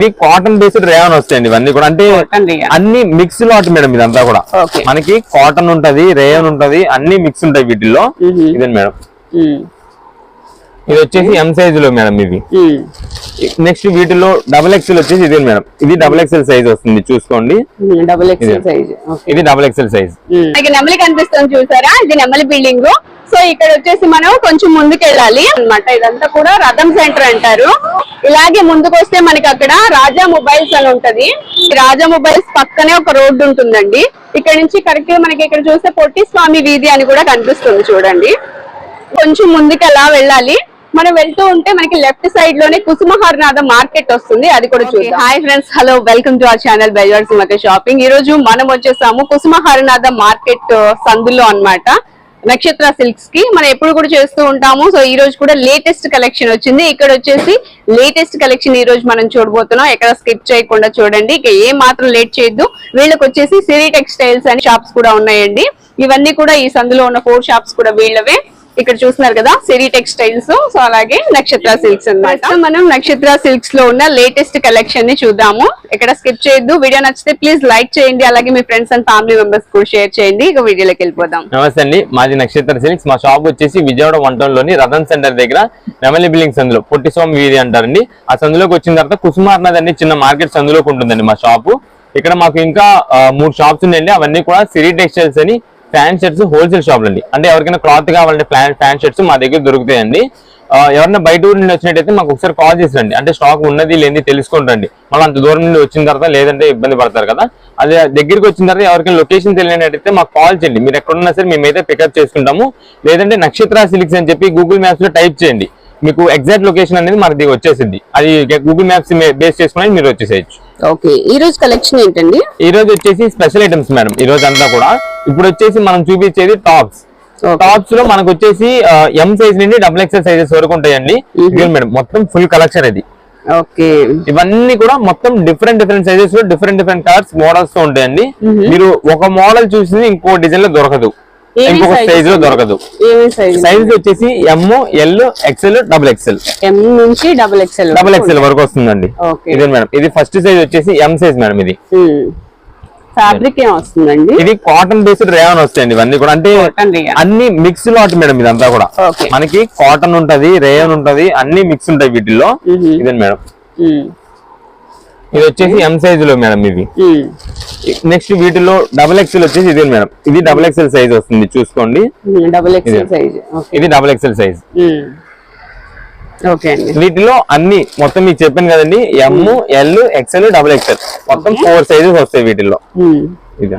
ఇది cotton based Revan వస్తాయండి ఇవన్నీ కూడా అంటే. అన్ని మిక్స్ లాట్ మేడం ఇదంతా కూడా. మనకి కాటన్ ఉంటది రేయన్ ఉంటది అన్ని మిక్స్ ఉంటాయి వీటిల్లో. ఇదండి మేడం ఇది వచ్చేసి ఎం సైజ్లో మేడం ఉమ్, నెక్స్ట్ వీటిలో డబుల్ ఎక్స్ఎల్ వచ్చేసి ఇదే మేడం. ఇది డబుల్ ఎక్స్ఎల్ సైజ్ వస్తుంది చూసుకోండి. డబుల్ ఎక్స్ఎల్ ఇదే. సైజ్ ఇది డబుల్ ఎక్స్ఎల్ సైజ్ మనకి నెమలి కనిపిస్తుంది చూసారా? ఇది నెమలి బిల్డింగ్. సో ఇక్కడ వచ్చేసి మనం కొంచెం ముందుకు వెళ్ళాలి అన్నమాట. ఇదంతా కూడా రథం సెంటర్ అంటారు. ఇలాగే ముందుకు వస్తే మనకి అక్కడ రాజా మొబైల్స్ అని ఉంటది. రాజా మొబైల్స్ పక్కనే ఒక రోడ్డు ఉంటుందండి. ఇక్కడ నుంచి కరెక్ట్గా మనకి ఇక్కడ చూస్తే పొట్టి స్వామి వీధి అని కూడా కనిపిస్తుంది చూడండి. కొంచెం ముందుకు అలా వెళ్ళాలి. మనం వెళ్తూ ఉంటే మనకి లెఫ్ట్ సైడ్లోనే కుసుమహర్నాథ మార్కెట్ వస్తుంది అది కూడా చూద్దాం. Hi friends hello welcome to our channel బెజార్ సుమక షాపింగ్. ఈ రోజు మనం వచ్చేసాము కుసుమహర్నాథ మార్కెట్ సందులో అన్నమాట. నక్షత్ర సిల్క్స్కి మనం ఎప్పుడు కూడా చేస్తూ ఉంటాము. సో ఈ రోజు కూడా లేటెస్ట్ కలెక్షన్ వచ్చింది. ఇక్కడ వచ్చేసి లేటెస్ట్ కలెక్షన్ ఈ రోజు మనం చూడబోతున్నాం. ఎక్కడ స్కిప్ చేయకుండా చూడండి. ఇక ఏ మాత్రం లేట్ చేయొద్దు. వీళ్ళకి వచ్చేసి సిరి టెక్స్టైల్స్ అని షాప్స్ కూడా ఉన్నాయండి. ఇవన్నీ కూడా ఈ సందులో ఉన్న ఫోర్ షాప్స్ కూడా వీళ్ళవే. ఇక్కడ చూస్తున్నారు కదా సిరి టెక్స్టైల్స్ సో అలాగే నక్షత్ర సిల్క్స్ అన్నమాట. మనం నక్షత్ర సిల్క్స్లో ఉన్న లేటెస్ట్ కలెక్షన్ని చూద్దాము. ఇక్కడ స్కిప్ చేయొద్దు. వీడియో నచ్చితే ప్లీజ్ లైక్ చేయండి. అలాగే మీ ఫ్రెండ్స్ అండ్ ఫ్యామిలీ మెంబర్స్ కూడా షేర్ చేయండి. ఇక వీడియోలోకి వెళ్ళిపోదాం. నమస్తే అండి. మాది నక్షత్ర సిల్క్స్ మా షాప్ వచ్చేసి విజయవాడ వన్లోని రతన్ సెంటర్ దగ్గర నెమలి బిల్డింగ్ సందులో పొట్టి స్వామి వీధి అంటారండి. ఆ సందులోకి వచ్చిన తర్వాత కుసుమార్నాథ్ అని చిన్న మార్కెట్ సందులోకి ఉంటుందండి మా షాపు ఇక్కడ మాకు ఇంకా మూడు షాప్స్ ఉన్నాయండి. అవన్నీ కూడా సిరి టెక్స్టైల్స్ అని ఫ్యాన్ షర్ట్స్ హోల్సేల్ షాపులు అండి అంటే ఎవరికైనా క్లాత్ కావాలంటే ఫ్యాన్ ఫ్యాన్ షర్ట్స్ మా దగ్గర దొరుకుతాయండి. ఎవరైనా బయట ఊరి నుండి వచ్చినట్టయితే మాకు ఒకసారి కాల్ చేసిరండి. అంటే స్టాక్ ఉన్నది లేనిది తెలుసుకుంటండి మళ్ళీ అంత దూరం నుండి వచ్చిన తర్వాత లేదంటే ఇబ్బంది పడతారు కదా. అదే దగ్గరికి వచ్చిన తర్వాత ఎవరికైనా లొకేషన్ తెలియనట్టయితే మాకు కాల్ చేయండి. మీరు ఎక్కడున్నా సరే మేమైతే పికప్ చేసుకుంటాము. లేదంటే నక్షత్ర సిలిక్స్ అని చెప్పి గూగుల్ మ్యాప్స్లో టైప్ చేయండి. మీకు ఎగ్జాక్ట్ లొకేషన్ అనేది మనకి వచ్చేసింది. అది గూగుల్ మ్యాప్స్ బేస్ చేసుకుని మీరు వచ్చేసేయచ్చు. ఓకే ఈ రోజు కలెక్షన్ ఏంటండి? ఈ రోజు వచ్చేసి స్పెషల్ ఐటమ్స్ మేడం ఈ రోజు అంతా కూడా. ఇప్పుడు వచ్చేసి మనం చూపించేది టాప్స్. టాప్స్లో మనకు వచ్చేసి ఎం సైజ్ నుండి డబుల్ ఎక్సెల్ సైజెస్ వరకు ఉంటాయండి. మేడం మొత్తం ఫుల్ కలెక్షన్ ఇది. ఓకే. ఇవన్నీ కూడా మొత్తం డిఫరెంట్ డిఫరెంట్ సైజెస్లో డిఫరెంట్ డిఫరెంట్ కలర్స్ మోడల్స్తో ఉంటాయండి. మీరు ఒక మోడల్ చూసింది ఇంకో డిజైన్లో దొరకదు. ఇంకొక సైజ్లో? దొరకదు. సైజ్ వచ్చేసి M L XL double XL M నుంచి డబుల్ ఎక్స్ఎల్ డబుల్ ఎక్సెల్ వరకు వస్తుందండి. ఇదే మేడం? ఇది ఫస్ట్ సైజ్ వచ్చేసి ఎం సైజ్ మేడం ఇది. ఫ్యాబ్రిక్ ఏం వస్తుందండి? ఇది కాటన్ బేస్డ్ రేవన్ వస్తాయండి ఇవన్నీ కూడా. అంటే. అన్ని మిక్స్ లాట్ మేడం ఇదంతా కూడా. మనకి కాటన్ ఉంటది రేయన్ ఉంటది అన్ని మిక్స్ ఉంటాయి వీటిల్లో. ఇదే మేడం? ఇది వచ్చేసి ఎం సైజ్లో మేడం ఇది. నెక్స్ట్ వీటిలో డబుల్ ఎక్స్ఎల్ వచ్చేసి ఇదే మేడం. ఇది డబుల్ ఎక్స్ఎల్ సైజ్ వస్తుంది చూసుకోండి. ఉమ్, డబుల్ ఎక్స్ఎల్ ఇదే. Size okay. ఇది డబుల్ ఎక్స్ఎల్ సైజ్ వీటిలో అన్ని మొత్తం మీకు చెప్పాను కదండి M L XL double XL మొత్తం ఫోర్ సైజెస్ వస్తాయి వీటిల్లో. ఇది.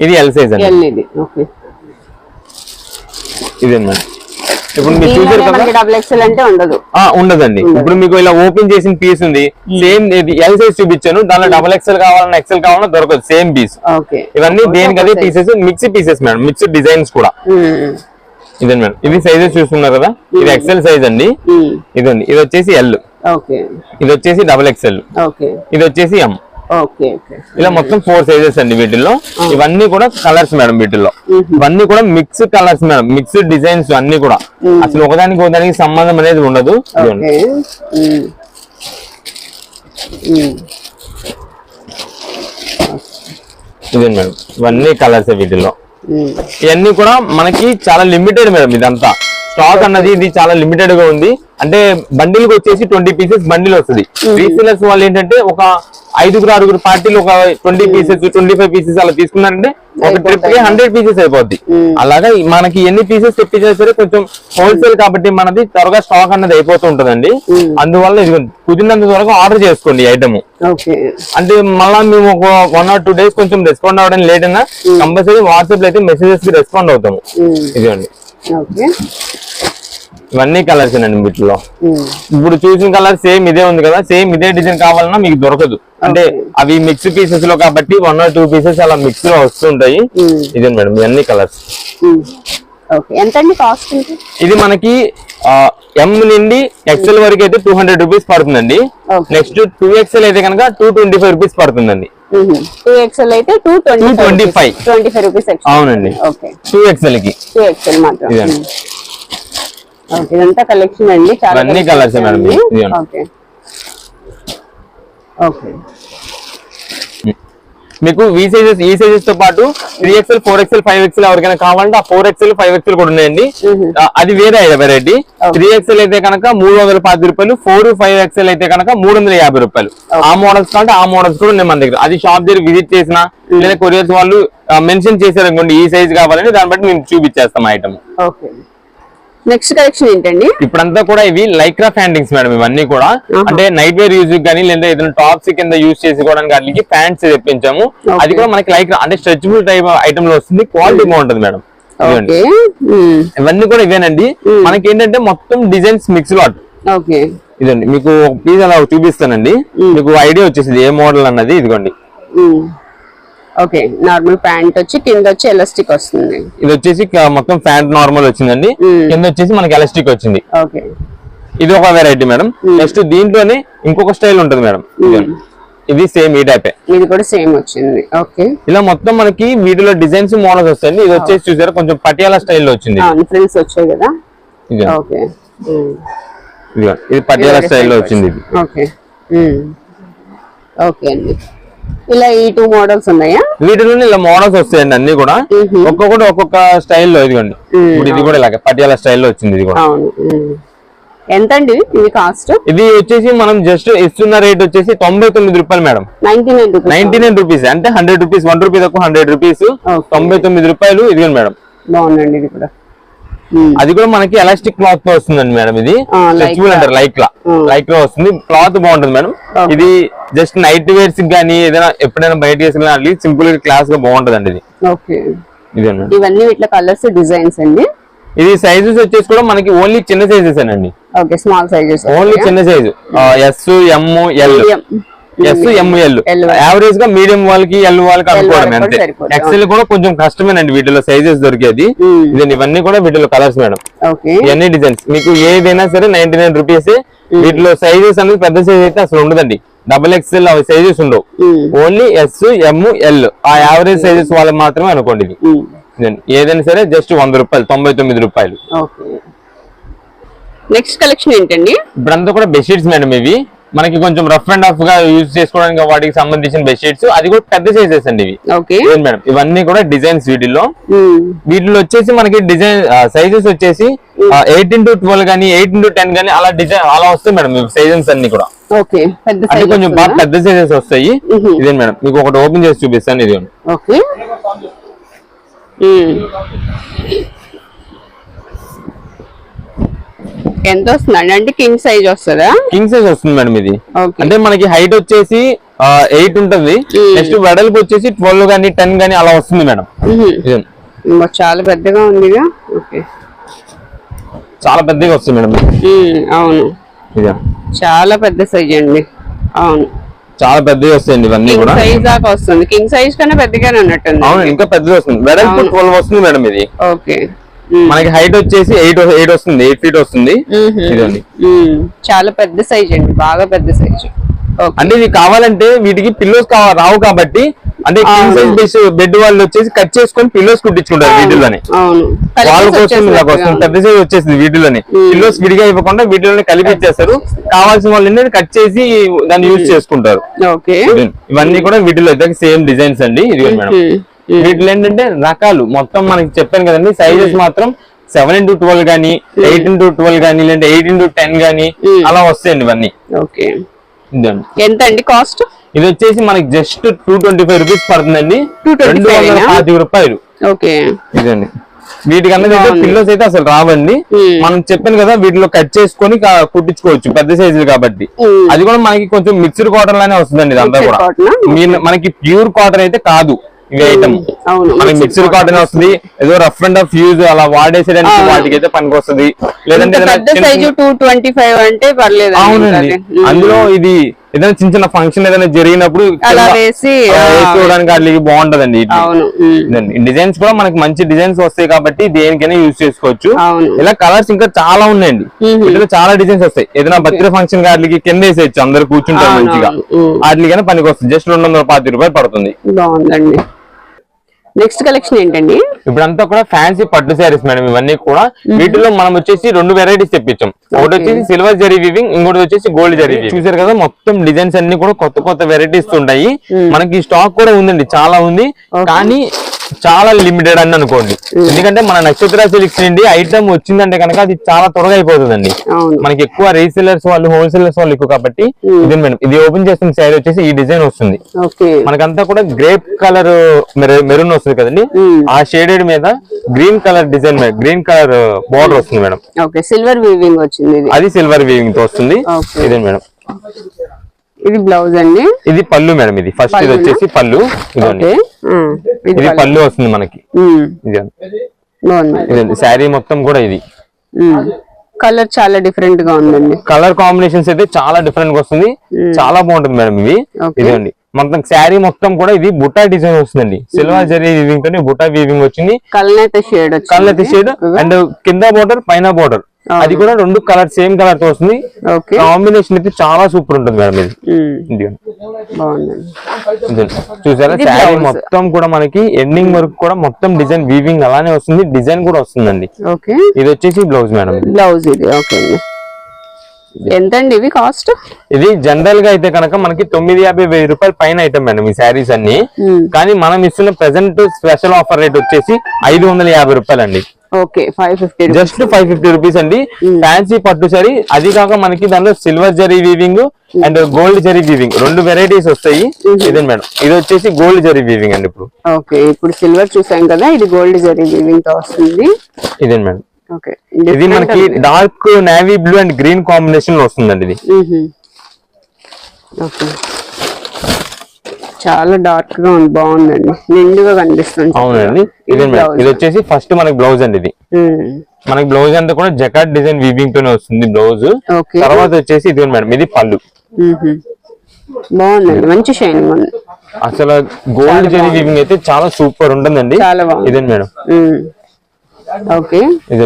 ఇది ఎల్ సైజ్ అండి. ఇదే మేడం. ఇప్పుడు మీరు చూసారు కదా డబుల్ ఎక్స్ఎల్ అంటే ఉండదు. ఆ ఉండదండి. ఇప్పుడు మీకు ఇలా ఓపెన్ చేసిన పీస్ ఉంది సేమ్ ఎల్ సైజ్ చూపించాను దానిలో డబల్ ఎక్స్ఎల్ కావాలన్నా ఎక్స్ఎల్ కావాలన్నా దొరకదు సేమ్ పీస్ ఇవన్నీ దేనికి అదే pieces mix pieces madam mixed designs కూడా. ఇదే మేడం ఇది సైజెస్ చూస్తున్నారు కదా? ఇది ఎక్స్ఎల్ సైజ్ అండి. ఉమ్, ఇదండి. ఇది వచ్చేసి ఎల్ ఇది వచ్చేసి డబల్ ఎక్స్ఎల్ ఇది వచ్చేసి ఎం ఇలా మొత్తం ఫోర్ సైజెస్ అండి వీటిల్లో. ఇవన్నీ కూడా కలర్స్ మేడం వీటిల్లో. ఇవన్నీ కూడా mix colours madam. Mix designs అన్ని కూడా. అసలు ఒకదానికి ఒకదానికి సంబంధం అనేది ఉండదు. ఇదే మేడం. ఇవన్నీ కలర్స్ వీటిల్లో. ఇవన్నీ కూడా మనకి చాలా లిమిటెడ్ మేడం ఇదంతా. స్టాక్ అన్నది ఇది చాలా లిమిటెడ్గా ఉంది. అంటే బండిల్ వచ్చేసి ట్వంటీ పీసెస్ బండిల్ వస్తుంది. రీసేలర్స్ వాళ్ళు ఏంటంటే ఒక ఐదుగురు ఆరుగురు పార్టీలు ఒక twenty pieces twenty five pieces అలా తీసుకున్నారంటే ఒక ట్రిప్కి హండ్రెడ్ పీసెస్ అయిపోద్ది. అలాగా మనకి ఎన్ని పీసెస్ తెప్పించినా సరే కొంచెం హోల్సేల్ కాబట్టి మనది త్వరగా స్టాక్ అన్నది అయిపోతూ ఉంటదండి. అందువల్ల ఇది కుదిరినంత త్వరగా ఆర్డర్ చేసుకోండి ఐటమ్ అంటే మళ్ళా మేము ఒక వన్ ఆర్ టూ డేస్ కొంచెం రెస్పాండ్ అవ్వడం లేట్ అయినా కంపల్సరీ వాట్సాప్లో అయితే మెసేజెస్కి రెస్పాండ్ అవుతాము ఇదిగోండి. ఓకే. ఇవన్నీ కలర్స్ అండి వీటిలో. ఇప్పుడు చూసిన కలర్ సేమ్ ఇదే ఉంది కదా సేమ్ ఇదే డిజైన్ కావాలన్నా మీకు దొరకదు. అంటే అవి మిక్స్ పీసెస్లో కాబట్టి వన్ ఆర్ టూ పీసెస్ అలా మిక్స్లో వస్తుంటాయి. ఇదే మేడం ఇవన్నీ కలర్స్ ఇది? మనకి ఎం నుండి ఎక్సెల్ వరకు అయితే టూ హండ్రెడ్ రూపీస్ పడుతుందండి. నెక్స్ట్ టూ ఎక్సెల్ అయితే కనుక టూ ట్వంటీ ఫైవ్ రూపీస్ పడుతుందండి. టూ ఎక్స్ఎల్ అయితే two twenty twenty five. Twenty five rupees అవునండి. ఓకే. టూ ఎక్స్ఎల్కి టూ ఎక్స్ఎల్ మాత్రం. ఓకే ఇదంతా కలెక్షన్ అండి. చాలా కలెక్షన్ మేడం ఓకే. ఓకే. మీకు వి సైజెస్ ఈ సైజెస్తో పాటు three XL four XL five XL ఎవరికైనా కావాలంటే ఆ ఫోర్ ఎక్స్ఎల్ ఫైవ్ ఎక్స్ఎల్ కూడా ఉన్నాయండి. అది వేరే వెరైటీ త్రీ ఎక్స్ఎల్ అయితే కనుక మూడు వందల పది రూపాయలు ఫోర్ ఫైవ్ ఎక్స్ఎల్ అయితే కనుక మూడు వందల యాభై రూపాయలు. ఆ మోడల్స్ కావాలంటే ఆ మోడల్స్ కూడా ఉన్నాయి మన దగ్గర. అది షాప్ దగ్గర విజిట్ చేసిన లేదా కొరియర్స్ వాళ్ళు మెన్షన్ చేశారు అనుకోండి ఈ సైజ్ కావాలని దాన్ని బట్టి మేము చూపించేస్తాం ఐటమ్ ఓకే. నెక్స్ట్ కలెక్షన్ ఏంటండి? ఇప్పుడంతా కూడా ఇవి లైక్రా ఫ్యాండింగ్స్ మేడం ఇవన్నీ కూడా. అంటే నైట్ వేర్ యూజ్ కానీ లేదా ఏదైనా టాప్స్ కింద యూజ్ చేసుకోవడానికి వాటికి ప్యాంట్స్ తెప్పించాము. అది కూడా మనకి లైక్రా అంటే స్ట్రెచబుల్ టైప్ ఐటమ్లో వస్తుంది క్వాలిటీ బాగుంటుంది మేడం. ఉమ్, ఇవన్నీ కూడా ఇవేనండి. మనకి ఏంటంటే మొత్తం డిజైన్స్ మిక్స్ లాట్ ఓకే. ఇదండి మీకు ప్లీజ్ అలా చూపిస్తానండి. మీకు ఐడియా వచ్చేసింది ఏ మోడల్ అన్నది ఇదిగోండి. ఓకే నార్మల్ ప్యాంట్ వచ్చి కింద వచ్చి ఎలాస్టిక్ వస్తుంది. ఇది వచ్చేసి మొత్తం ప్యాంట్ నార్మల్ వచ్చిందండి. కింద వచ్చేసి మనకి ఎలాస్టిక్ వచ్చింది. ఓకే. ఇది ఒక వెరైటీ మేడం నెక్స్ట్ దీంట్లోనే ఇంకొక స్టైల్ ఉంటుంది మేడం. ఇది సేమ్ ఈ టైపే ఇది కూడా సేమ్ వచ్చింది. ఓకే. ఇలా మొత్తం మనకి వీటిలో డిజైన్స్ మోడల్స్ వస్తాయండి. ఇది వచ్చేసి చూసారా కొంచెం పటియాలా స్టైల్లో వచ్చింది. ఫ్రిల్స్ వచ్చాయి కదా. ఇది ఓకే. ఇది పటియాలా స్టైల్లో వచ్చింది ఇది. ఓకే. ఓకే అండి. ఇలా ఈ టూ మోడల్స్ ఉన్నాయా? వీటిలోనే ఇలా మోడల్స్ వస్తాయండి అన్ని కూడా. ఒక్కొక్కటి ఒక్కొక్క స్టైల్లో ఇదిగోండి. ఇప్పుడు ఇది కూడా ఇలాగే పటియాలా స్టైల్లో వచ్చింది ఇది కూడా. అవును. ఎంత అండి ఇది? కాస్ట్ ఇది వచ్చేసి మనం జస్ట్ ఇస్తున్న రేట్ వచ్చేసి తొంభై తొమ్మిది రూపాయలు madam. Ninety nine rupees. Rupees. అంటే హండ్రెడ్ రూపీస్ వన్ రూపీ తక్కువ హండ్రెడ్ రూపీస్. తొంభై తొమ్మిది రూపాయలు ఇదిగోండి మేడం. బాగుందండి ఇది కూడా. అది కూడా మనకి ఎలాస్టిక్ క్లాత్తో వస్తుందండి మేడం ఇది. స్ట్రెచబుల్. అంటారు లైక్ లా. లైక్లో వస్తుంది. క్లాత్ బాగుంటుంది మేడం. ఇది జస్ట్ నైట్ వేర్స్ కానీ ఏదైనా ఎప్పుడైనా బయట వేసుకున్నా సింపుల్గా క్లాస్గా బాగుంటది ఇది. ఓకే ఇది ఇవన్నీ ఇట్లా కలర్స్ డిజైన్స్ అండి? ఇది సైజెస్ వచ్చేసి కూడా మనకి ఓన్లీ చిన్న సైజెస్ అండి. ఓకే స్మాల్ సైజెస్ ఓన్లీ చిన్న size S M L S M L L. యావరేజ్గా మీడియం వాళ్ళకి ఎల్ వాళ్ళకి అనుకోవడం అంతే. ఎక్సెల్ కూడా కొంచెం కష్టమేనండి వీటిలో సైజెస్ దొరికేది. Mm. ఇదండి ఇవన్నీ కూడా వీటిలో కలర్స్ మేడం. ఇవన్నీ డిజైన్స్ మీకు ఏదైనా సరే నైన్టీ నైన్ రూపీస్ వీటిలో సైజెస్ అనేది పెద్ద సైజ్ అయితే అసలు ఉండదండి. డబుల్ ఎక్స్ఎల్ అవి సైజెస్ ఉండవు. ఓన్లీ ఎస్ ఎం ఎల్ ఆ యావరేజ్ సైజెస్ వాళ్ళకి మాత్రమే అనుకోండి ఇదండి. ఏదైనా సరే జస్ట్ వంద రూపాయలు తొంభై తొమ్మిది రూపాయలు. నెక్స్ట్ కలెక్షన్ ఏంటండి? ఇప్పుడంతా కూడా బెడ్షీట్స్ మేడం ఇవి. మనకి కొంచెం రఫ్ అండ్ రఫ్గా యూజ్ చేసుకోవడానికి వాటికి సంబంధించిన బెడ్షీట్స్ అది కూడా పెద్ద సైజెస్ అండి ఇవి. మేడం? ఇవన్నీ కూడా డిజైన్స్ వీటిల్లో. వీటిలో వచ్చేసి మనకి డిజైన్ సైజెస్ వచ్చేసి ఎయిటీన్ టు ట్వెల్వ్ కానీ ఎయిటీన్ టు టెన్ కానీ అలా డిజైన్ అలా వస్తాయి మేడం సైజెస్ అన్ని కూడా. అంటే కొంచెం బాగా పెద్ద సైజెస్ వస్తాయి. ఇదే మేడం? మీకు ఒకటి ఓపెన్ చేసి చూపిస్తాను ఇది ఓకే ఎంత వస్తుందండి? అంటే కింగ్ సైజ్ వస్తుందా? కింగ్ సైజ్ వస్తుంది మేడం ఇది. అంటే మనకి హైట్ వచ్చేసి ఎయిట్ ఉంటుంది. నెక్స్ట్ వెడల్పు వచ్చేసి ట్వెల్వ్ కానీ టెన్ కానీ అలా వస్తుంది మేడం. చాలా పెద్దగా ఓకే చాలా పెద్దగా వస్తుంది మేడం అవును. చాలా పెద్ద సైజ్ అండి. అవును. చాలా పెద్దగా వస్తాయండి ఇవన్నీ కూడా. సైజ్ దాకా వస్తుంది. కింగ్ సైజ్ కన్నా పెద్దగానే ఉన్నట్టుంది. అవును ఇంకా పెద్దగా వస్తుంది. వెడల్పు. ట్వెల్వ్ వస్తుంది మేడం ఇది. ఓకే మనకి హైట్ వచ్చేసి ఎయిట్ ఎయిట్ వస్తుంది ఎయిట్ ఫీట్ వస్తుంది. ఇదండి. చాలా పెద్ద సైజ్ అండి బాగా పెద్ద సైజ్ అంటే ఇది కావాలంటే వీటికి పిల్లోస్ రావు కాబట్టి అంటే కింగ్ సైజ్ బెడ్ బెడ్ వాళ్ళు వచ్చేసి కట్ చేసుకొని పిల్లోస్ కుట్టించుకుంటారు వీటిలోనే వాళ్ళ కోసం ఇలా ఉంది. పెద్ద సైజ్ వచ్చేసింది వీటిలోనే పిల్లోస్ విడిగా ఇవ్వకుండా వీటిలోనే కలిపి ఇచ్చేస్తారు. కావాల్సిన వాళ్ళు ఏంటంటే కట్ చేసి దాన్ని యూజ్ చేసుకుంటారు. ఇవన్నీ కూడా వీటిలో సేమ్ డిజైన్స్ అండి. ఇది మేడం. వీటిలో ఏంటంటే రకాలు. మొత్తం మనకి చెప్పాను కదండి సైజెస్ మాత్రం సెవెన్ ఇంటూ ట్వెల్వ్ గానీ ఎయిట్ ఇంటూ ట్వెల్వ్ గానీ లేదంటే ఎయిట్ ఇంటూ టెన్ గానీ Mm. అలా వస్తాయండి ఇవన్నీ. ఓకే. ఇదండి. ఎంత అండి కాస్ట్? ఇది వచ్చేసి మనకి just two twenty five rupees పడుతుందండి 225 రెండు వందల ఏనా? పాతిక రూపాయలు. ఓకే. ఇదండి. వీటికన్నా బాగుంది. పిల్లోస్ అయితే అసలు రావండి. Mm. మనం చెప్పాను కదా వీటిలో కట్ చేసుకొని కుట్టించుకోవచ్చు పెద్ద సైజులు కాబట్టి. అది కూడా మనకి కొంచెం మిక్స్డ్ కాటన్ లానే వస్తుందండి ఇదంతా కూడా. మనకి ప్యూర్ కాటన్ అయితే కాదు. ఇవి ఐటమ్ అవును. మనకి cotton. కాటన్ వస్తుంది ఏదో రఫ్ అండ్ రఫ్ యూజ్ అలా వాడేసేయడానికి. వాటికి అయితే పనికి వస్తుంది లేదంటే అవునండి. అందులో ఇది ఏదైనా చిన్న చిన్న ఫంక్షన్ ఏదైనా జరిగినప్పుడు వేసుకోవడానికి వాటికి బాగుంటదండి ఇదండి. డిజైన్స్ కూడా మనకి మంచి డిజైన్స్ వస్తాయి కాబట్టి దేనికైనా యూజ్ చేసుకోవచ్చు. ఇలా కలర్స్ ఇంకా చాలా ఉన్నాయండి. వీటిలో చాలా డిజైన్స్ వస్తాయి. ఏదైనా బర్త్డే ఫంక్షన్ వాటికి కింద వేసేయచ్చు అందరు కూర్చుంటారు మంచిగా. వాటికైనా పనికి వస్తుంది జస్ట్ రెండు వందల పాతి రూపాయలు పడుతుంది. బాగుందండి. నెక్స్ట్ కలెక్షన్ ఏంటండి? ఇప్పుడంతా కూడా ఫ్యాన్సీ పట్టు శారీస్ మేడం ఇవన్నీ కూడా వీటిలో మనం వచ్చేసి రెండు వెరైటీస్ తెప్పించాం. ఒకటి వచ్చేసి సిల్వర్ జరీ వీవింగ్ ఇంకోటి వచ్చేసి గోల్డ్ జరీ చూసారు కదా మొత్తం డిజైన్స్ అన్ని కూడా కొత్త కొత్త వెరైటీస్ ఉంటాయి. మనకి స్టాక్ కూడా ఉందండి చాలా ఉంది. కానీ చాలా లిమిటెడ్ అని అనుకోండి. ఎందుకంటే మన నక్షత్ర సిల్క్స్ నుండి ఐటమ్ వచ్చిందంటే కనుక అది చాలా త్వరగా అయిపోతుందండి. మనకి ఎక్కువ రీసెలర్స్ వాళ్ళు హోల్సేలర్స్ వాళ్ళు ఎక్కువ కాబట్టి ఇది మేడం ఇది ఓపెన్ చేసిన శారీ వచ్చేసి ఈ డిజైన్ వస్తుంది. మనకంతా కూడా గ్రేప్ కలర్ మెరూన్ వస్తుంది కదండి. ఆ షేడెడ్ మీద green colour design green colour border వస్తుంది మేడం. ఓకే సిల్వర్ వీవింగ్ వచ్చింది అది సిల్వర్ వీవింగ్తో వస్తుంది. ఇదే మేడం. ఇది బ్లౌజ్ అండి. ఇది పళ్ళు మేడం ఇది. ఫస్ట్ ఇది? వచ్చేసి పళ్ళు. ఇది ఇది పళ్ళు. వస్తుంది మనకి. ఇది శారీ మొత్తం కూడా ఇది. కలర్ చాలా డిఫరెంట్గా ఉందండి. కలర్ కాంబినేషన్స్ అయితే చాలా డిఫరెంట్గా వస్తుంది. చాలా బాగుంటుంది మేడం Okay. ఇదండి మొత్తం శారీ మొత్తం కూడా ఇది బుట్టా డిజైన్ వస్తుందండి. సిల్వర్ జరీ వీవింగ్ తోని బుట్టా వీవింగ్ వచ్చింది. కలనైతే షేడ్ కలర్ షేడ్ అండ్ కింద బోర్డర్ పైన బోర్డర్ అది కూడా రెండు కలర్ సేమ్ కలర్తో వస్తుంది. ఓకే. కాంబినేషన్ అయితే చాలా సూపర్ ఉంటుంది మేడం ఇది. చూసారా? శారీ. మొత్తం కూడా మనకి ఎండింగ్ వరకు కూడా మొత్తం డిజైన్ వీవింగ్ అలానే వస్తుంది. డిజైన్ కూడా వస్తుందండి. ఓకే. ఇది వచ్చేసి బ్లౌజ్ మేడం. బ్లౌజ్ ఇది. ఓకే అండి. ఎంత అండి ఇవి కాస్ట్? ఇది జనరల్గా అయితే కనుక మనకి తొమ్మిది యాభై వెయ్యి రూపాయల పైన ఐటమ్ మేడం ఈ శారీస్ అన్ని. కానీ మనం ఇస్తున్న ప్రెసెంట్ స్పెషల్ ఆఫర్ రేట్ వచ్చేసి ఐదు వందల యాభై రూపాయలండి. Okay five fifty just five fifty rupees అండి. ఫ్యాన్సీ పట్టు సారీ అది కాక మనకి దాంట్లో సిల్వర్ జరీ వీవింగ్ అండ్ గోల్డ్ జరీ వీవింగ్ రెండు వెరైటీస్ వస్తాయి. ఇదే మేడం. ఇది వచ్చేసి గోల్డ్ జరీ వీవింగ్ అండి ఇప్పుడు. ఓకే ఇప్పుడు సిల్వర్ చూసాం కదా ఇది గోల్డ్ జరీ వీవింగ్తో వస్తుంది. ఇదే మేడం. ఓకే ఇది మనకి dark navy blue and green కాంబినేషన్లో వస్తుందండి ఇది. ఓకే. చాలా డార్క్గా ఉంది బాగుందండి. నిండుగా కనిపిస్తుంది అవునండి. ఇదే మేడం. ఇది వచ్చేసి ఫస్ట్ మనకి బ్లౌజ్ అండి ఇది. మనకి బ్లౌజ్ అంతా కూడా జకాట్ డిజైన్ వీవింగ్ తోనే వస్తుంది బ్లౌజ్ తర్వాత వచ్చేసి ఇది మేడం ఇది పళ్ళు. బాగుందండి. మంచి షైనింగ్ ఉంది. అసలు గోల్డ్ జరీ వీవింగ్ అయితే చాలా సూపర్ ఉంటుందండి. ఇదే మేడం? ఓకే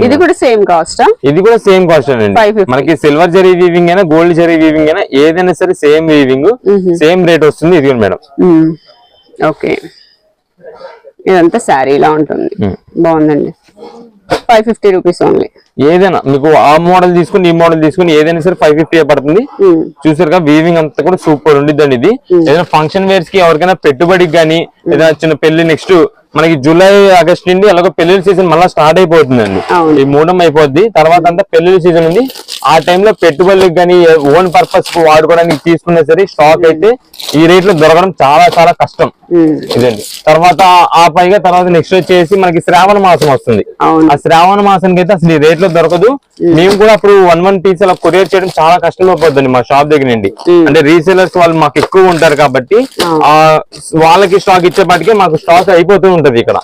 ఇదే కూడా సేమ్ కాస్టా ఇది కూడా సేమ్ కాస్ట్ అండి. 550. మనకి సిల్వర్ జరీ వీవింగ్ అయినా గోల్డ్ జరీ వీవింగ్ అయినా ఏదైనా సరే సేమ్ వీవింగ్ సేమ్ రేట్ వస్తుంది ఇది మేడం. ఓకే ఇదంతా శారీ ఇలా ఉంటుంది. మ్మ్. బాగుందండి. ఫైవ్ ఫిఫ్టీ రూపీస్ ఓన్లీ ఏదైనా మీకు ఆ మోడల్ తీసుకుని ఈ మోడల్ తీసుకుని ఏదైనా సరే ఫైవ్ ఫిఫ్టీ పడుతుంది. చూసారుగా వీవింగ్ అంతా కూడా సూపర్ ఉండిద్దండి ఇది. ఏదైనా ఫంక్షన్ వేర్స్కి ఎవరికైనా పెట్టుబడికి కానీ ఏదైనా చిన్న పెళ్ళి నెక్స్ట్ మనకి జూలై ఆగస్ట్ నుండి అలాగే పెళ్ళి సీజన్ మళ్ళీ స్టార్ట్ అయిపోతుందండి. ఈ మూడం అయిపోద్ది తర్వాత అంతా పెళ్ళి సీజన్ ఉంది. ఆ టైంలో పెట్టుబడులకు కానీ ఓన్ పర్పస్కు వాడుకోవడానికి తీసుకున్నా సరే స్టాక్ అయితే ఈ రేట్లో దొరకడం చాలా చాలా కష్టం. ఇదండి. తర్వాత ఆ పైగా తర్వాత నెక్స్ట్ వచ్చేసి మనకి శ్రావణ మాసం వస్తుంది. ఆ శ్రావణ మాసానికి అయితే అసలు ఈ రేట్లో దొరకదు. మేము కూడా అప్పుడు వన్ వన్ పీస్ అలా కొరియర్ చేయడం చాలా కష్టం అయిపోద్దండి మా షాప్ దగ్గర నుండి. అంటే రీసేలర్స్ వాళ్ళు మాకు ఎక్కువ ఉంటారు కాబట్టి ఆ. వాళ్ళకి స్టాక్ ఇచ్చేపాటికే మాకు స్టాక్ అయిపోతూ ఉంటది ఇక్కడ.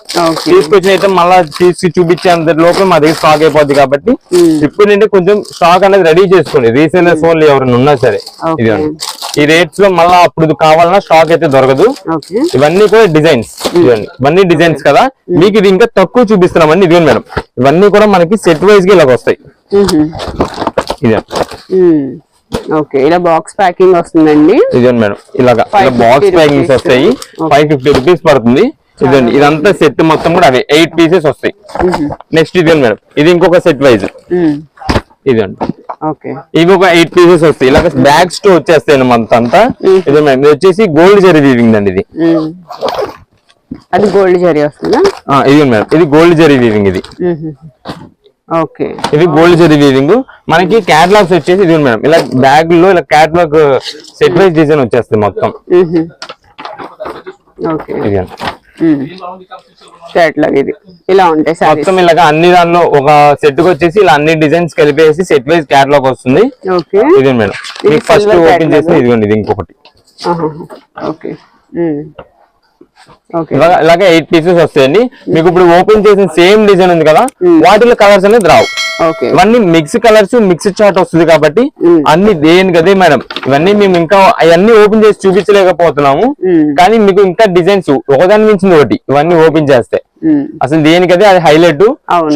తీసుకొచ్చిన అయితే మళ్ళా తీసి చూపించే అంత లోపల మా దగ్గర స్టాక్ అయిపోద్ది కాబట్టి ఇప్పుడు నుండి కొంచెం స్టాక్ అనేది రెడీ చేసుకోండి. రీసేలర్స్ వాళ్ళు ఎవరైనా ఉన్నా సరే. ఇది ఈ రేట్స్లో మళ్ళా అప్పుడు కావాలన్నా స్టాక్ అయితే దొరకదు. ఇవన్నీ కూడా డిజైన్స్ ఇవన్నీ ఇవన్నీ డిజైన్స్ కదా. మీకు ఇది ఇంకా తక్కువ చూపిస్తున్నామండి. ఇదిగోండి మేడం. ఇవన్నీ కూడా మనకి సెట్ వైజ్గా ఇలాగ వస్తాయి. ఇదే. ఓకే ఇలా బాక్స్ ప్యాకింగ్ వస్తుందండి. మేడం. ఇలాగా. ఇలా 550 బాక్స్ ప్యాకింగ్స్. వస్తాయి. ఫైవ్ ఫిఫ్టీ రూపీస్ పడుతుంది. ఇదండి ఇదంతా సెట్ మొత్తం కూడా అవే. ఎయిట్ పీసెస్ వస్తాయి. నెక్స్ట్ ఇదిగోండి మేడం. ఇది ఇంకొక సెట్ వైజ్ ఇదండి ఓకే. ఇవి ఒక ఎయిట్ పీసెస్ వస్తాయి. ఇలాగ బ్యాగ్స్తో వచ్చేస్తాయి మొత్తం అంతా. ఇదే ఇది వచ్చేసి గోల్డ్ జరీ వీవింగ్ అండి ఇది. అది గోల్డ్ జరీ వస్తుందా? ఇదిగోండి మేడం. ఇది గోల్డ్ జరీ వీవింగ్ ఇది. ఓకే. ఇది గోల్డ్ జరీ వీవింగ్. మనకి క్యాటలాగ్స్ వచ్చేసి ఇది మేడం. ఇలా బ్యాగ్లో ఇలా క్యాటలాగ్ సెట్ వైజ్ డిజైన్ వచ్చేస్తుంది మొత్తం. ఓకే. ఇది కేటలాగ్ ఇది. ఇలా ఉంటాయి మొత్తం ఇలాగా అన్ని దానిలో ఒక సెట్కి వచ్చేసి ఇలా అన్ని డిజైన్స్ కలిపేసి సెట్ వైజ్ క్యాటలాగ్ వస్తుంది. ఓకే ఇది మేడం ఫస్ట్ ఓపెన్ చేసి. ఇదిగోండి ఇది ఇంకొకటి. ఓకే ఇలాగా ఎయిట్ పీసెస్ వస్తాయండి. మీకు ఇప్పుడు ఓపెన్ చేసిన సేమ్ డిజైన్ ఉంది కదా వాటిలో కలర్స్ అనేది రావు. ఇవన్నీ మిక్స్ కలర్స్ మిక్స్ చార్ట్ వస్తుంది కాబట్టి అన్ని దేనికి అదే మేడం ఇవన్నీ మేము ఇంకా అవన్నీ ఓపెన్ చేసి చూపించలేకపోతున్నాము. కానీ మీకు ఇంకా డిజైన్స్ ఒకదాని మించింది ఒకటి ఇవన్నీ ఓపెన్ చేస్తే. అసలు దేనికదే అది హైలైట్.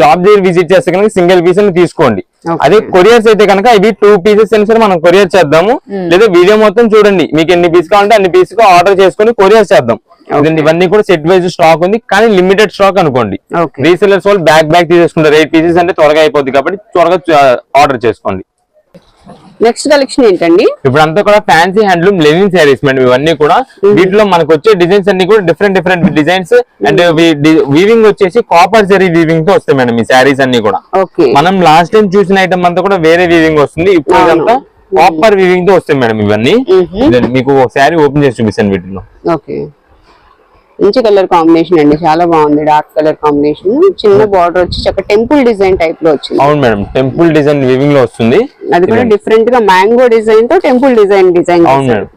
షాప్ దగ్గర విజిట్ చేస్తే కనుక సింగిల్ పీస్ అని తీసుకోండి. అదే కొరియర్స్ అయితే కనుక ఇవి టూ పీసెస్ అయినా సరే మనం కొరియర్ చేద్దాము. లేదా వీడియో మొత్తం చూడండి. మీకు ఎన్ని పీస్ కావాలంటే అన్ని పీస్ ఆర్డర్ చేసుకొని కొరియర్ చేద్దాం. ఇవన్నీ కూడా సెట్ వైజ్ స్టాక్ ఉంది. కానీ లిమిటెడ్ స్టాక్ అనుకోండి. రీసెలర్స్ వాళ్ళు బ్యాక్ బ్యాక్ తీసేసుకుంటారు. ఎయిట్ పీసెస్ అంటే త్వరగా అయిపోద్ది కాబట్టి త్వరగా ఆర్డర్ చేసుకోండి. నెక్స్ట్ కలెక్షన్ ఏంటండి? ఇప్పుడు అంతా కూడా fancy handloom linen sarees madam. ఇవన్నీ కూడా వీటిలో మనకు వచ్చే డిజైన్స్ అన్ని కూడా different different designs and weaving వచ్చేసి కాపర్ జరీ వీవింగ్తో వస్తాయి మేడం ఈ శారీస్ అన్ని కూడా. మనం లాస్ట్ టైం చూసిన ఐటమ్ అంతా కూడా వేరే వీవింగ్ వస్తుంది. ఇప్పుడు ఇదంతా కాపర్ వీవింగ్తో వస్తాయి మేడం ఇవన్నీ. మీకు శారీ ఓపెన్ చేసి చూపిస్తాను వీటిలో ఓకే. మంచి కలర్ కాంబినేషన్ అండి చాలా బాగుంది డార్క్ కలర్ కాంబినేషన్. చిన్న బార్డర్ వచ్చి చక్క టెంపుల్ డిజైన్ టైప్లో వచ్చింది. అవును మేడం టెంపుల్ డిజైన్ వీవింగ్లో వస్తుంది. అది కూడా డిఫరెంట్గా మ్యాంగో డిజైన్తో టెంపుల్ డిజైన్ డిజైన్ అవును మేడం.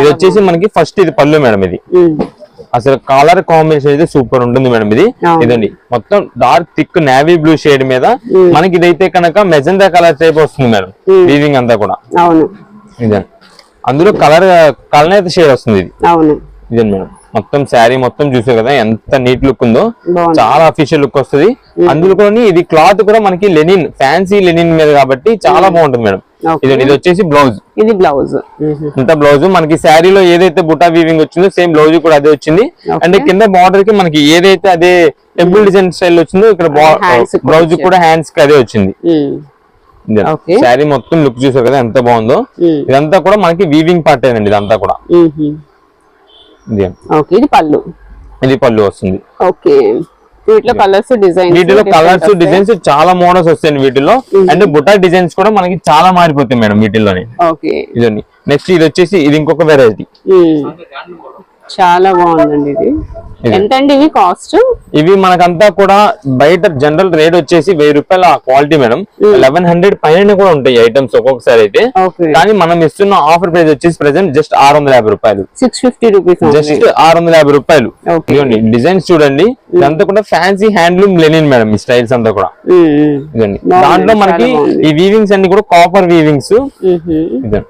ఇది వచ్చేసి మనకి ఫస్ట్ ఇది పళ్ళు మేడం ఇది. అసలు కలర్ కాంబినేషన్ అయితే సూపర్ ఉంటుంది మేడం ఇది. ఇదండి. మొత్తం dark thick navy blue shade మీద మనకి ఇదైతే కనుక మెజంతా కలర్ టైప్ వస్తుంది మేడం వీవింగ్ అంతా కూడా. అవును. ఇదండి. అందులో కలర్ కలర్ షేడ్ వస్తుంది ఇది. అవును. ఇదండి మేడం. మొత్తం శారీ మొత్తం చూసే కదా ఎంత నీట్ లుక్ ఉందో. చాలా అఫీషియల్ లుక్ వస్తుంది. అందులో ఇది క్లాత్ కూడా మనకి లెనిన్ ఫ్యాన్సీ లెనిన్ మీద కాబట్టి చాలా బాగుంటుంది మేడం. ఇదండి ఇది వచ్చేసి బ్లౌజ్. ఇది బ్లౌజ్. ఇంత బ్లౌజ్. మనకి శారీలో ఏదైతే బుటా వీవింగ్ వచ్చిందో సేమ్ బ్లౌజ్ కూడా అదే వచ్చింది. అంటే కింద బార్డర్కి మనకి ఏదైతే అదే టెంపుల్ డిజైన్ స్టైల్ వచ్చిందో ఇక్కడ బ్లౌజ్ కూడా హ్యాండ్స్కి అదే వచ్చింది. శారీ మొత్తం లుక్ చూసారు కదా ఎంత బాగుందో. ఇదంతా కూడా మనకి వీవింగ్ పార్ట్ అండి ఇదంతా కూడా. ఇది. ఓకే ఇది పళ్ళు. ఇది పళ్ళు వస్తుంది. ఓకే వీటిలో కలర్స్ డిజైన్ వీటిలో కలర్స్ డిజైన్స్ చాలా మోడల్స్ వస్తాయి వీటిలో అండ్ బుటా డిజైన్స్ కూడా మనకి చాలా మారిపోతాయి మేడం వీటిల్లోని. ఓకే. ఇదండి. నెక్స్ట్ ఇది వచ్చేసి ఇది ఇంకొక వెరైటీ చాలా బాగుందండి ఇది. ఎంత అండి ఇవి కాస్ట్? ఇవి మనకంతా కూడా బయట జనరల్ రేట్ వచ్చేసి వెయ్యి రూపాయల క్వాలిటీ మేడం. లెవెన్ హండ్రెడ్ పైన కూడా ఉంటాయి ఐటమ్స్ ఒక్కొక్కసారి అయితే. కానీ మనం ఇస్తున్న ఆఫర్ ప్రైస్ వచ్చేసి ప్రెసెంట్ జస్ట్ ఆరు వందల యాభై రూపాయలు. సిక్స్ ఫిఫ్టీ రూపీస్ జస్ట్ ఆరు వందల యాభై రూపాయలు. డిజైన్స్ చూడండి. ఇదంతా కూడా ఫ్యాన్సీ హ్యాండ్లూమ్ లెనిన్ మేడం ఈ స్టైల్స్ అంతా కూడా. దాంట్లో మనకి. ఈ వీవింగ్స్ అన్ని కూడా కాపర్ వీవింగ్స్ ఇదండి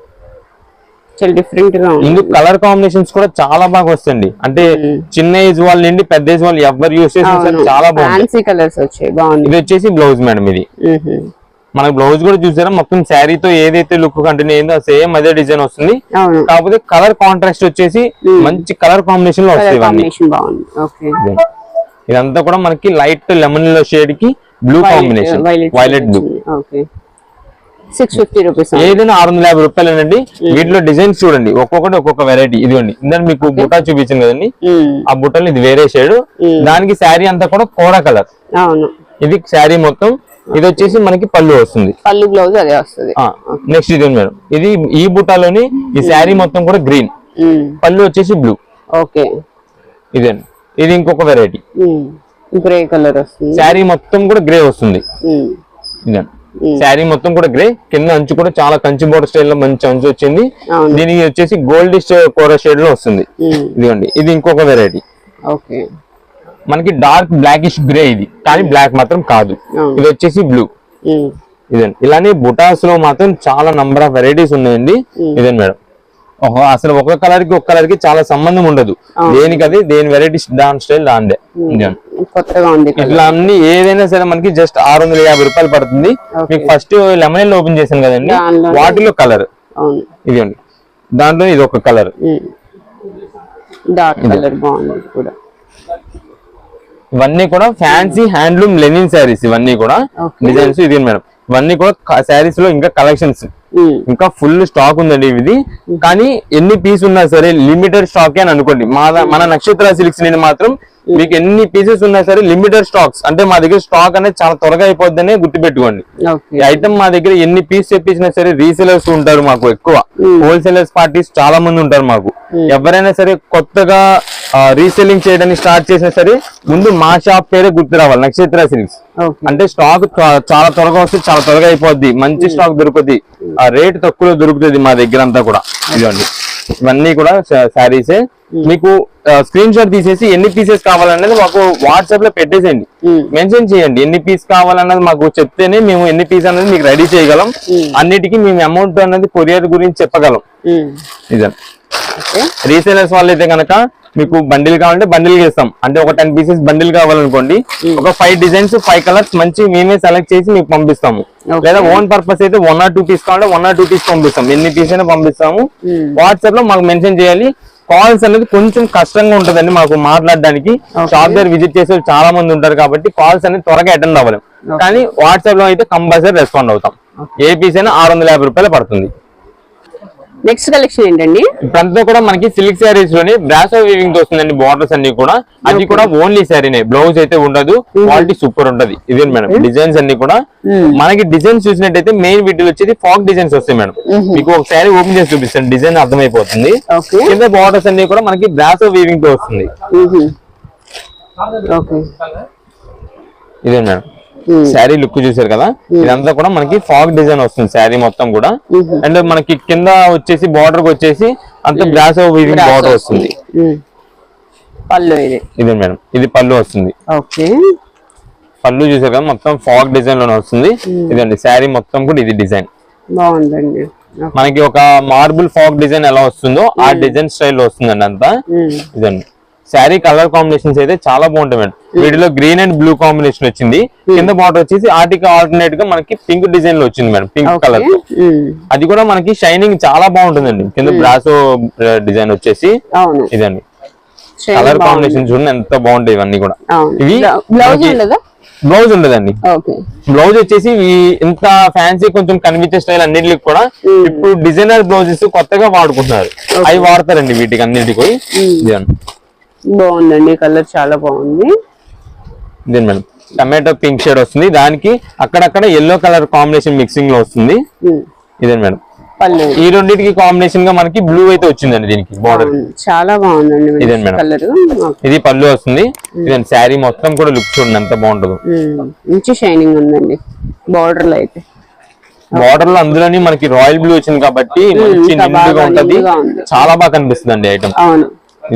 చాలా డిఫరెంట్గా ఇందుకు కలర్ కాంబినేషన్స్ కూడా చాలా బాగా వస్తాయండి. అంటే చిన్న ఏజ్ వాళ్ళ నుండి పెద్ద ఏజ్ వాళ్ళు ఎవరు యూస్ చేసినా చాలా బాగుంది ఫ్యాన్సీ కలర్స్ వచ్చాయి. బాగుంది. ఇది వచ్చేసి బ్లౌజ్ మేడం ఇది. మనకి బ్లౌజ్ కూడా చూసారా? మొత్తం శారీతో ఏదైతే లుక్ కంటిన్యూ అయిందో సేమ్ అదే డిజైన్ వస్తుంది. కాకపోతే కలర్ కాంట్రాస్ట్ వచ్చేసి మంచి కలర్ కాంబినేషన్లో వస్తాయి. ఇదంతా కూడా మనకి లైట్ లెమన్లో షేడ్కి blue combination violet blue six fifty rupees ఏదైనా ఆరు వందల యాభై రూపాయలేనండి. వీటిలో డిజైన్స్ చూడండి. ఒక్కొక్కటి ఒక్కొక్క వెరైటీ ఇదిగోండి. ఇందాక మీకు బుటా చూపించింది కదండి. ఆ బుట్టలు ఇది వేరే షేడ్ దానికి శారీ అంతా కూడా కోడ కలర్. అవును. ఇది శారీ మొత్తం. ఇది వచ్చేసి మనకి పళ్ళు వస్తుంది. పళ్ళు బ్లౌజ్ అదే వస్తుంది. నెక్స్ట్ ఇది మేడం. ఇది ఈ బుట్టాలోని ఈ శారీ మొత్తం కూడా గ్రీన్ పళ్ళు వచ్చేసి బ్లూ ఓకే. ఇదండి. ఇది ఇంకొక వెరైటీ గ్రే కలర్ వస్తుంది. శారీ మొత్తం కూడా గ్రే వస్తుంది. ఇదండి. శారీ మొత్తం కూడా గ్రే కింద అంచు కూడా చాలా కంచి బోర్డర్ స్టైల్లో మంచి అంచు వచ్చింది. దీనికి వచ్చేసి గోల్డ్ కోర షేడ్లో వస్తుంది. మ్మ్. ఇదిగోండి. ఇది ఇంకొక వెరైటీ ఓకే. మనకి డార్క్ బ్లాకిష్ గ్రే ఇది. కానీ బ్లాక్ మాత్రం కాదు. ఇది వచ్చేసి బ్లూ. ఇదండి. ఇలానే బుటాస్లో మాత్రం చాలా నంబర్ ఆఫ్ వెరైటీస్ ఉన్నాయండి. ఇదండి మేడం. అసలు ఒక కలర్కి ఒక కలర్కి చాలా సంబంధం ఉండదు. దేనికి అది దేని వెరైటీస్ దాని స్టైల్ దాందే ఇదండి. కొత్తగా ఉంది. ఇట్లా అన్ని ఏదైనా సరే మనకి జస్ట్ ఆరు వందల యాభై రూపాయలు పడుతుంది. మీకు ఫస్ట్ లెమన్ ఓపెన్ చేశాను కదండి. వాటిలో కలర్ ఇదిగోండి దాంట్లో ఇది ఒక కలర్ డార్క్ కలర్ బాగుంది ఇది కూడా. ఇవన్నీ కూడా ఫ్యాన్సీ హ్యాండ్లూమ్ లెనిన్ శారీస్ ఇవన్నీ కూడా. డిజైన్స్ ఇది మేడం. ఇవన్నీ కూడా శారీస్లో ఇంకా కలెక్షన్స్. ఇంకా ఫుల్ స్టాక్ ఉందండి ఇది కానీ ఎన్ని పీస్ ఉన్నా సరే లిమిటెడ్ స్టాక్ అని అనుకోండి. మన నక్షత్ర సిల్క్స్ నేను మాత్రం మీకు ఎన్ని పీసెస్ ఉన్నా సరే లిమిటెడ్ స్టాక్స్ అంటే మా దగ్గర స్టాక్ అనేది చాలా త్వరగా అయిపోద్దనే గుర్తుపెట్టుకోండి. ఓకే ఈ ఐటమ్ మా దగ్గర ఎన్ని పీస్ తెప్పించినా సరే రీసేలర్స్ ఉంటారు మాకు ఎక్కువ. హోల్సేలర్స్ పార్టీస్ చాలా మంది ఉంటారు మాకు. ఎవరైనా సరే కొత్తగా రీసెల్లింగ్ చేయడానికి స్టార్ట్ చేసినా సరే ముందు మా షాప్ పేరే గుర్తు రావాలి నక్షత్ర సిల్క్స్ అంటే స్టాక్ చాలా త్వరగా వస్తే చాలా త్వరగా అయిపోద్ది. మంచి స్టాక్ దొరుకుద్ది. ఆ రేట్ తక్కువలో దొరుకుతుంది మా దగ్గర అంతా కూడా. ఇదిగోండి. ఇవన్నీ కూడా శారీసే. మీకు స్క్రీన్ షాట్ తీసేసి ఎన్ని పీసెస్ కావాలనేది మాకు వాట్సాప్లో పెట్టేసేయండి. మెన్షన్ చేయండి. ఎన్ని పీస్ కావాలన్నది మాకు చెప్తేనే మేము ఎన్ని పీస్ అనేది మీకు రెడీ చేయగలం. అన్నిటికీ మేము అమౌంట్ అనేది కొరియర్ గురించి చెప్పగలం. రీసేలర్స్ వాళ్ళు అయితే కనుక మీకు బండిల్ కావాలంటే బండిల్ ఇస్తాం అంటే ఒక టెన్ పీసెస్ బండిల్ కావాలనుకోండి ఒక ఫైవ్ డిజైన్స్ ఫైవ్ కలర్స్ మంచి మేమే సెలెక్ట్ చేసి మీకు పంపిస్తాము. లేదా ఓన్ పర్పస్ అయితే వన్ ఆర్ టూ పీస్ కావాలంటే వన్ ఆర్ టూ పీస్ పంపిస్తాం. ఎన్ని పీస్ అయినా పంపిస్తాము. వాట్సాప్లో మాకు మెన్షన్ చేయాలి. కాల్స్ అనేది కొంచెం కష్టంగా ఉంటుందండి మాకు మాట్లాడడానికి. షాప్ దగ్గర విజిట్ చేసే చాలా మంది ఉంటారు కాబట్టి కాల్స్ అనేది త్వరగా అటెండ్ అవ్వలేం. కానీ వాట్సాప్లో అయితే కంపల్సరీ రెస్పాండ్ అవుతాం. ఏ పీస్ అయినా ఆరు వందల యాభై రూపాయలు పడుతుంది. నెక్స్ట్ కలెక్షన్ ఏంటండి? ఇప్పుడంతా కూడా మనకి సిల్క్ శారీస్లోని బ్రాసో వీవింగ్తో వస్తుందండి బార్డర్స్ అన్ని కూడా. అది కూడా ఓన్లీ శారీనే బ్లౌజ్ అయితే ఉండదు క్వాలిటీ సూపర్ ఉంటది. ఇదే మేడం డిజైన్స్ అన్ని కూడా. మనకి డిజైన్స్ చూసినట్టయితే మెయిన్ వీటిలో వచ్చేది ఫాక్ డిజైన్స్ వస్తాయి మేడం. మీకు ఒక శారీ ఓపెన్ చేసి చూపిస్తాను డిజైన్ అర్థమైపోతుంది. కింద బార్డర్స్ అన్ని కూడా మనకి బ్రాసో వీవింగ్తో వస్తుంది. ఇదే మేడం. శారీ లుక్ చూసారు కదా? ఇదంతా కూడా మనకి ఫాగ్ డిజైన్ వస్తుంది శారీ మొత్తం కూడా. అండ్ మనకి కింద వచ్చేసి బార్డర్ వచ్చేసి అంత వీవింగ్ బార్డర్ వస్తుంది. పళ్ళు ఇది. ఇదే మేడం ఇది పళ్ళు వస్తుంది. ఓకే. పళ్ళు చూసారు కదా మొత్తం ఫాగ్ డిజైన్లోనే వస్తుంది. ఇదండి శారీ మొత్తం కూడా ఇది డిజైన్ బాగుందండి. మనకి ఒక మార్బుల్ ఫాగ్ డిజైన్ ఎలా వస్తుందో ఆ డిజైన్ స్టైల్ వస్తుందండి అంతా. ఇదండి. శారీ కలర్ కాంబినేషన్స్ అయితే చాలా బాగుంటాయి మేడం. వీటిలో గ్రీన్ అండ్ బ్లూ కాంబినేషన్ వచ్చింది. కింద బార్డర్ వచ్చేసి ఆర్టికి ఆల్టర్నేట్గా మనకి పింక్ డిజైన్లో వచ్చింది మేడం పింక్ కలర్ అది కూడా మనకి షైనింగ్ చాలా బాగుంటుందండి. కింద బ్రాసో డిజైన్ వచ్చేసి అవును. ఇదండి. కలర్. కాంబినేషన్ చూడండి ఎంత బాగుంటాయి ఇవన్నీ కూడా. ఇవి బ్లౌజ్ ఉండదండి. బ్లౌజ్ వచ్చేసి ఇంత ఫ్యాన్సీ కొంచెం కనిపించే స్టైల్ అన్నిటికి కూడా ఇప్పుడు డిజైనర్ బ్లౌజెస్ కొత్తగా వాడుకుంటున్నారు. అవి వాడతారండి వీటికి అన్నిటికి బాగుందండి కలర్ చాలా బాగుంది. ఇదే మేడం? టమాటో పింక్ షేడ్ వస్తుంది. దానికి అక్కడక్కడ ఎల్లో కలర్ కాంబినేషన్ మిక్సింగ్లో వస్తుంది. ఇదే మేడం? ఈ రెండింటికి కాంబినేషన్గా మనకి బ్లూ అయితే వచ్చిందండి దీనికి బార్డర్. చాలా బాగుందండి ఇదే మేడం. కలర్. ఇది పళ్ళు వస్తుంది. ఇదండి శారీ మొత్తం కూడా లుక్ చూడండి ఎంత బాగుంటుందో. మంచి షైనింగ్ ఉందండి బార్డర్లో అయితే. బార్డర్లో అందులోని మనకి రాయల్ బ్లూ వచ్చింది కాబట్టి మంచి నిండుగా ఉంటది. చాలా బాగా కనిపిస్తుంది అండి ఐటమ్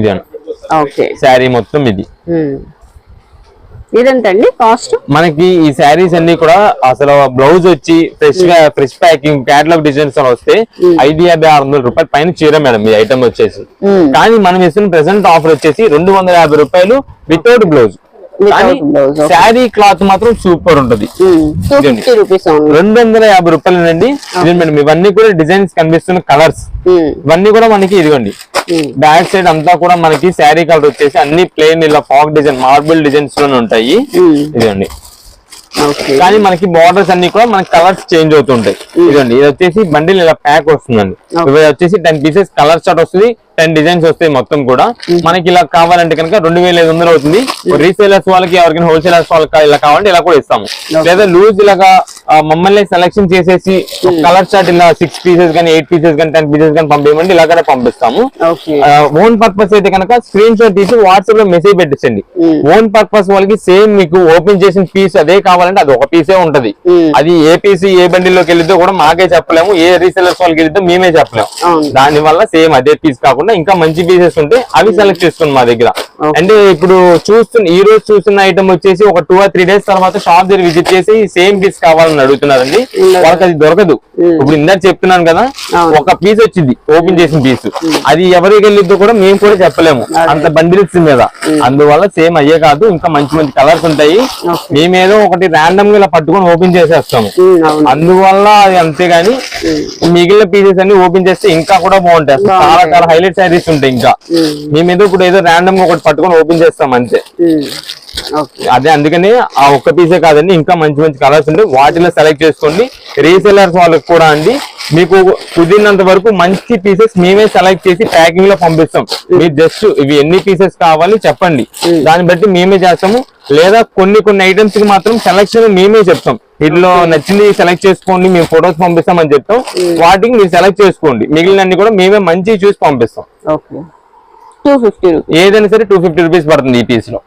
ఇదే శారీ మొత్తం ఇది. ఇదంతండి? కాస్ట్ మనకి ఈ శారీస్ అన్ని కూడా అసలు బ్లౌజ్ వచ్చి ఫ్రెష్గా ఫ్రెష్ ప్యాకింగ్ క్యాటలాగ్ డిజైన్స్ వస్తే ఐదు యాభై ఆరు వందల రూపాయలు పైన చీర మేడం ఈ ఐటమ్ వచ్చేసి. కానీ మనం ఇస్తున్న ప్రెసెంట్ ఆఫర్ వచ్చేసి రెండు వందల యాభై రూపాయలు వితౌట్ బ్లౌజ్. శారీ క్లాత్ మాత్రం సూపర్ ఉంటది. రెండు వందల యాభై రూపాయలు అండి మేడం? ఇవన్నీ కూడా డిజైన్స్ కనిపిస్తున్న కలర్స్. ఇవన్నీ కూడా మనకి ఇదిగోండి. బ్యాక్ సైడ్ అంతా కూడా మనకి శారీ కలర్ వచ్చేసి అన్ని ప్లెయిన్ ఇలా ఫాక్ డిజైన్ మార్బుల్ డిజైన్స్లోనే ఉంటాయి. ఓకే కానీ మనకి బార్డర్స్ అన్ని కూడా మనకి కలర్స్ చేంజ్ అవుతుంటాయి. ఇదండి ఇది వచ్చేసి బండిల్ ఇలా ప్యాక్ వస్తుందండి. ఇవి వచ్చేసి టెన్ పీసెస్ కలర్ చార్ట్ వస్తుంది. టెన్ డిజైన్స్ వస్తాయి మొత్తం కూడా. మనకి ఇలా కావాలంటే కనుక రెండు వేల ఐదు వందలు అవుతుంది. రీసేలర్స్ వాళ్ళకి ఎవరికైనా హోల్సేలర్స్ వాళ్ళకి ఇలా కావాలంటే ఇలా కూడా ఇస్తాము. లేదా లూజ్ ఇలాగా మమ్మల్ని సెలెక్షన్ చేసేసి కలర్ చార్ట్ ఇలా సిక్స్ పీసెస్ కానీ ఎయిట్ పీసెస్ కానీ టెన్ పీసెస్ కానీ ఇలా కూడా పంపిస్తాము. ఓన్ పర్పస్ అయితే కనుక స్క్రీన్ షాట్ తీసి వాట్సాప్లో మెసేజ్ పెట్టించండి ఓన్ పర్పస్ వాళ్ళకి సేమ్ మీకు ఓపెన్ చేసిన పీస్ అదే కావాలంటే అది ఒక పీసే ఉంటది. అది ఏ పీస్ ఏ బండిలోకి వెళ్ళిద్దో కూడా మాకే చెప్పలేము. ఏ రీసెలర్స్ వాళ్ళకి వెళ్ళిద్దో మేమే చెప్పలేము. దాని వల్ల సేమ్ అదే పీస్ కాకుండా ఇంకా మంచి పీసెస్ ఉంటే అవి సెలెక్ట్ చేసుకోండి మా దగ్గర. అంటే ఇప్పుడు చూస్తున్న ఈ రోజు చూస్తున్న ఐటమ్ వచ్చేసి ఒక టూ ఆర్ త్రీ డేస్ తర్వాత షాప్ దగ్గర విజిట్ చేసి సేమ్ పీస్ కావాలని అడుగుతున్నారండి. వాళ్ళకి అది దొరకదు. ఇప్పుడు ఇందాక చెప్తున్నాను కదా ఒక పీస్ వచ్చింది ఓపెన్ చేసిన పీస్ అది ఎవరికి వెళ్ళిద్దో కూడా మేము కూడా చెప్పలేము. అంత బండిల్స్ మీద. అందువల్ల సేమ్ అయ్యే కాదు ఇంకా మంచి మంచి కలర్స్ ఉంటాయి. మేమేదో ఒకటి ర్యాండమ్గా ఇలా పట్టుకొని ఓపెన్ చేసేస్తాము. అందువల్ల అది అంతేగాని మిగిలిన పీసెస్ అన్ని ఓపెన్ చేస్తే ఇంకా కూడా బాగుంటాయి. చాలా చాలా హైలైట్ శారీస్ ఉంటాయి ఇంకా. మేమేదో ఇప్పుడు ఏదో ర్యాండమ్గా ఒకటి పట్టుకొని ఓపెన్ చేస్తాం అంతే. అదే అందుకని ఆ ఒక్క పీసే కాదండి ఇంకా మంచి మంచి కలర్స్ ఉంటాయి. వాటిలో సెలెక్ట్ చేసుకోండి. రీసెలర్స్ వాళ్ళకి కూడా అండి మీకు కుదిరినంత వరకు మంచి పీసెస్ మేమే సెలెక్ట్ చేసి ప్యాకింగ్లో పంపిస్తాం. మీరు జస్ట్ ఇవి ఎన్ని పీసెస్ కావాలి చెప్పండి. దాన్ని బట్టి మేమే చేస్తాము. లేదా కొన్ని కొన్ని ఐటమ్స్కి మాత్రం సెలెక్షన్ మేమే చెప్తాం. వీటిలో నచ్చింది సెలెక్ట్ చేసుకోండి మేము ఫొటోస్ పంపిస్తామని చెప్తాం. వాటికి మీరు సెలెక్ట్ చేసుకోండి. మిగిలినన్ని కూడా మేమే మంచి చూసి పంపిస్తాం. ఏదైనా సరే టూ ఫిఫ్టీ రూపీస్ పడుతుంది ఈ పీస్లో.